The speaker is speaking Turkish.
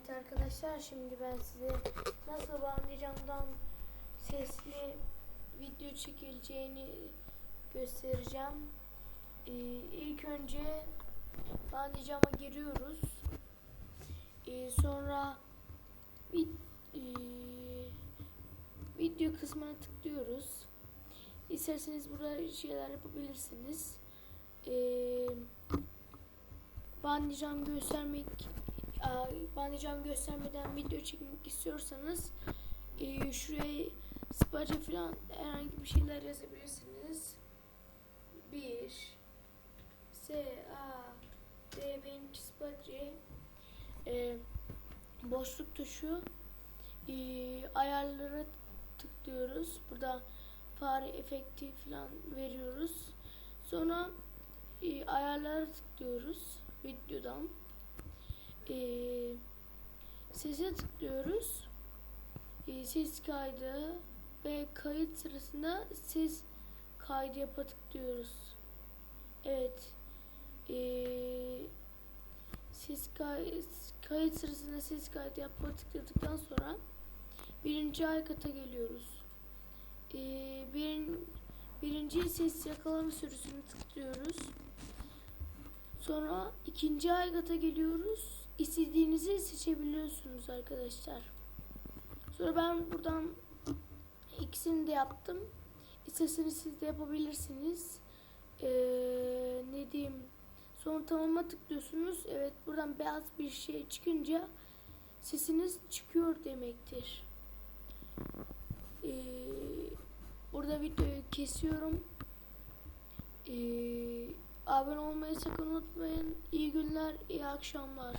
Evet arkadaşlar şimdi ben size nasıl bandicamdan sesli video çekileceğini göstereceğim. Ee, ilk önce bandicama giriyoruz. Ee, sonra vid ee, video kısmına tıklıyoruz. İsterseniz burada şeyler yapabilirsiniz. Ee, bandicam göstermek bandicam göstermeden video çekmek istiyorsanız e, şuraya space falan herhangi bir şeyler yazabilirsiniz. 1 S A D benimki space e, boşluk tuşu e, ayarlara tıklıyoruz. Burada fare efekti falan veriyoruz. Sonra e, ayarlara tıklıyoruz videodan e, sese tıklıyoruz. E, ses kaydı ve kayıt sırasında ses kaydı yapa tıklıyoruz. Evet. E, ses kay kayıt sırasında ses kaydı yapma tıkladıktan sonra birinci aykata geliyoruz. E, birin, birinci ses yakalama sürüsünü tıklıyoruz. Sonra ikinci aygata geliyoruz. İstediğinizi seçebiliyorsunuz arkadaşlar. Sonra ben buradan ikisini de yaptım. İsterseniz siz de yapabilirsiniz. Ee, ne diyeyim? Sonra tamama tıklıyorsunuz. Evet buradan beyaz bir şey çıkınca sesiniz çıkıyor demektir. Ee, burada videoyu kesiyorum. Ee, Abone olmayı sakın unutmayın. İyi günler, iyi akşamlar.